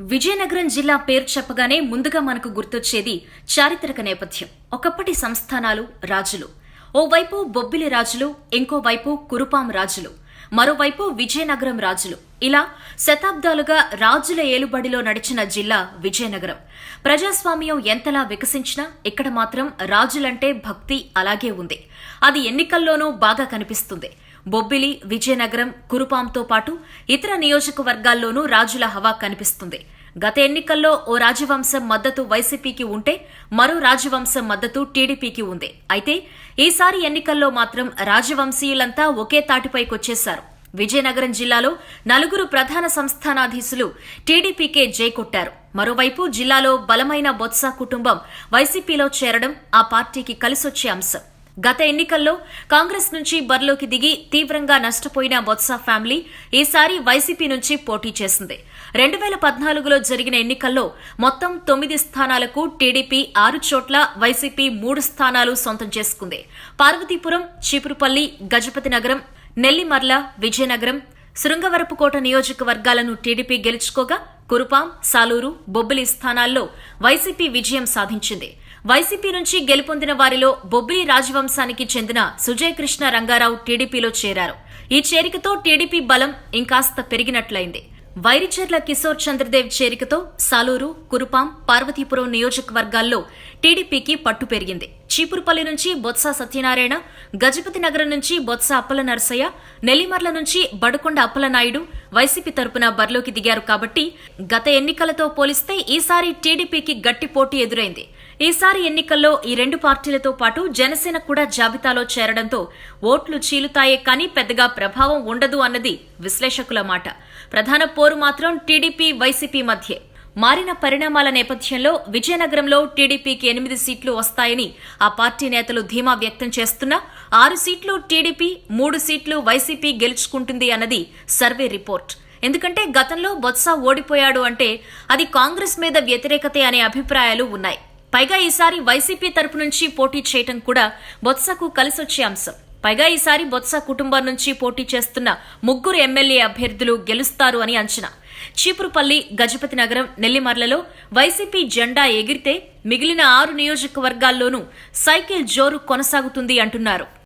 విజయనగరం జిల్లా పేరు చెప్పగానే ముందుగా మనకు గుర్తొచ్చేది చారిత్రక నేపథ్యం. ఒకప్పటి సంస్థానాలు రాజులు. ఓవైపు బొబ్బిలి రాజులు ఇంకోవైపు కురుపాం రాజులు. మరోవైపు విజయనగరం రాజులు. ఇలా శతాబ్దాలుగా రాజుల ఏలుబడిలో నడిచిన జిల్లా విజయనగరం. ప్రజాస్వామ్యం ఎంతలా వికసించినా ఇక్కడ మాత్రం రాజులంటే భక్తి అలాగే ఉంది. అది ఎన్నికల్లోనూ బాగా కనిపిస్తుంది. బొబ్బిలి విజయనగరం కురుపాంతో పాటు ఇతర నియోజకవర్గాల్లోనూ రాజుల హవా కనిపిస్తుంది. గత ఎన్నికల్లో ఓ రాజవంశం మద్దతు వైసీపీకి ఉంటే మరో రాజవంశం మద్దతు టీడీపీకి ఉంది. అయితే ఈసారి ఎన్నికల్లో మాత్రం రాజవంశీయులంతా ఒకే తాటిపైకొచ్చేశారు. విజయనగరం జిల్లాలో నలుగురు ప్రధాన సంస్థానాధీశులు టీడీపీకే జై కొట్టారు. మరోవైపు జిల్లాలో బలమైన బొత్స కుటుంబం వైసీపీలో చేరడం ఆ పార్టీకి కలిసొచ్చే అంశం. గత ఎన్నికల్లో కాంగ్రెస్ నుంచి బరిలోకి దిగి తీవ్రంగా నష్టపోయిన బొత్స ఫ్యామిలీ ఈసారి వైసీపీ నుంచి పోటీ చేసింది. రెండు వేల పద్నాలుగులో జరిగిన ఎన్నికల్లో మొత్తం తొమ్మిది స్థానాలకు టీడీపీ ఆరు చోట్ల వైసీపీ మూడు స్థానాలు సొంతం చేసుకుంది. పార్వతీపురం చీపురుపల్లి గజపతి నగరం నెల్లిమర్ల విజయనగరం శృంగవరపుకోట నియోజకవర్గాలను టీడీపీ గెలుచుకోగా కురుపాం సాలూరు బొబ్బిలి స్థానాల్లో వైసీపీ విజయం సాధించింది. వైసీపీ నుంచి గెలుపొందిన వారిలో బొబ్బిలి రాజవంశానికి చెందిన సుజయ్ కృష్ణ రంగారావు టీడీపీలో చేరారు. ఈ చేరికతో టీడీపీ బలం ఇంకాస్త పెరిగినట్లయింది. వైరిచర్ల కిశోర్ చంద్రదేవ్ చేరికతో సాలూరు కురుపాం పార్వతీపురం నియోజకవర్గాల్లో టీడీపీకి పట్టు పెరిగింది. చీపురుపల్లి నుంచి బొత్స సత్యనారాయణ గజపతి నగరం నుంచి బొత్స అప్పల నరసయ్య నెల్లిమర్ల నుంచి బడుకొండ అప్పలనాయుడు వైసీపీ తరపున బరిలోకి దిగారు కాబట్టి గత ఎన్నికలతో పోలిస్తే ఈసారి టీడీపీకి గట్టి పోటీ ఎదురైంది. ఈసారి ఎన్నికల్లో ఈ రెండు పార్టీలతో పాటు జనసేన కూడా జాబితాలో చేరడంతో ఓట్లు చీలుతాయే కానీ పెద్దగా ప్రభావం ఉండదు అన్నది విశ్లేషకుల మాట. ప్రధాన పోరు మాత్రం టీడీపీ వైసీపీ మధ్యే. మారిన పరిణామాల నేపథ్యంలో విజయనగరంలో టీడీపీకి ఎనిమిది సీట్లు వస్తాయని ఆ పార్టీ నేతలు ధీమా వ్యక్తం చేస్తున్నా ఆరు సీట్లు టీడీపీ మూడు సీట్లు వైసీపీ గెలుచుకుంటుంది అన్నది సర్వే రిపోర్ట్. ఎందుకంటే గతంలో బొత్స ఓడిపోయాడు అంటే అది కాంగ్రెస్ మీద వ్యతిరేకతే అనే అభిప్రాయాలు ఉన్నాయి. పైగా ఈసారి వైసీపీ తరపు నుంచి పోటీ చేయటం కూడా బొత్సకు కలిసొచ్చే అంశం. పైగా ఈసారి బొత్స కుటుంబం నుంచి పోటీ చేస్తున్న ముగ్గురు ఎమ్మెల్యే అభ్యర్థులు గెలుస్తారు అని అంచనా. చీపురుపల్లి గజపతి నగరం నెల్లిమర్లలో వైసీపీ జెండా ఎగిరితే మిగిలిన ఆరు నియోజకవర్గాల్లోనూ సైకిల్ జోరు కొనసాగుతుంది అంటున్నారు.